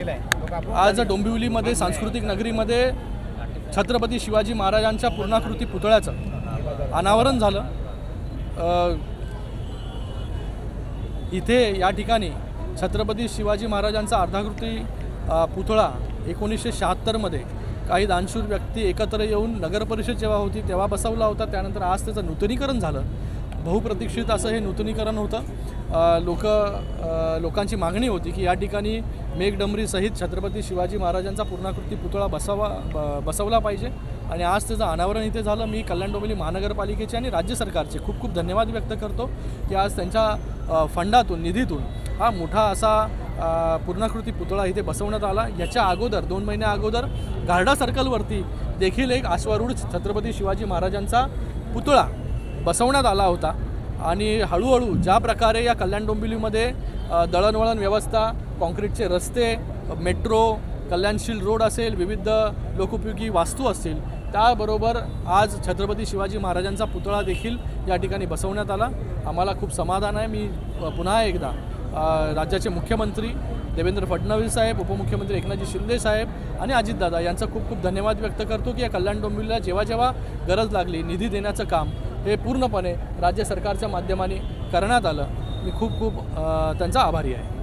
आज डोंबिवलीमध्ये सांस्कृतिक नगरीमध्ये छत्रपती शिवाजी महाराजांच्या पूर्णाकृती पुतळ्याचं अनावरण झालं. इथे या ठिकाणी छत्रपती शिवाजी महाराजांचा अर्धाकृती पुतळा एकोणीसशे शहात्तरमध्ये काही दानशूर व्यक्ती एकत्र येऊन नगरपरिषद जेव्हा होती तेव्हा बसवला होता त्यानंतर आज त्याचं नूतनीकरण झालं. बहुप्रतीक्षित असं हे नूतनीकरण होतं. लोक लोकांची मागणी होती की या ठिकाणी मेघडंबरीसहित छत्रपती शिवाजी महाराजांचा पूर्णाकृती पुतळा बसावा ब बसवला पाहिजे. आणि आज त्याचं अनावरण इथे झालं. मी कल्याण डोंबिवली महानगरपालिकेचे आणि राज्य सरकारचे खूप खूप धन्यवाद व्यक्त करतो की आज त्यांच्या फंडातून निधीतून हा मोठा असा पूर्णाकृती पुतळा इथे बसवण्यात आला. याच्या अगोदर दोन महिन्या अगोदर गार्डा सर्कलवरती देखील एक आश्वारूढ छत्रपती शिवाजी महाराजांचा पुतळा बसवण्यात आला होता. आणि हळूहळू ज्या प्रकारे या कल्याण डोंबिवलीमध्ये दळणवळण व्यवस्था कॉन्क्रीटचे रस्ते मेट्रो कल्याणशील रोड असेल विविध लोकोपयोगी वास्तू असतील त्याबरोबर आज छत्रपती शिवाजी महाराजांचा पुतळा देखील या ठिकाणी बसवण्यात आला. आम्हाला खूप समाधान आहे. मी पुन्हा एकदा राज्याचे मुख्यमंत्री देवेंद्र फडणवीस साहेब उपमुख्यमंत्री एकनाथजी शिंदे साहेब आणि अजितदादा यांचा खूप खूप धन्यवाद व्यक्त करतो की या कल्याण डोंबिवलीला जेव्हा जेव्हा गरज लागली निधी देण्याचं काम हे पूर्णपणे राज्य सरकारच्या माध्यमाने करण्यात आलं. मी खूप खूप त्यांचा आभारी आहे.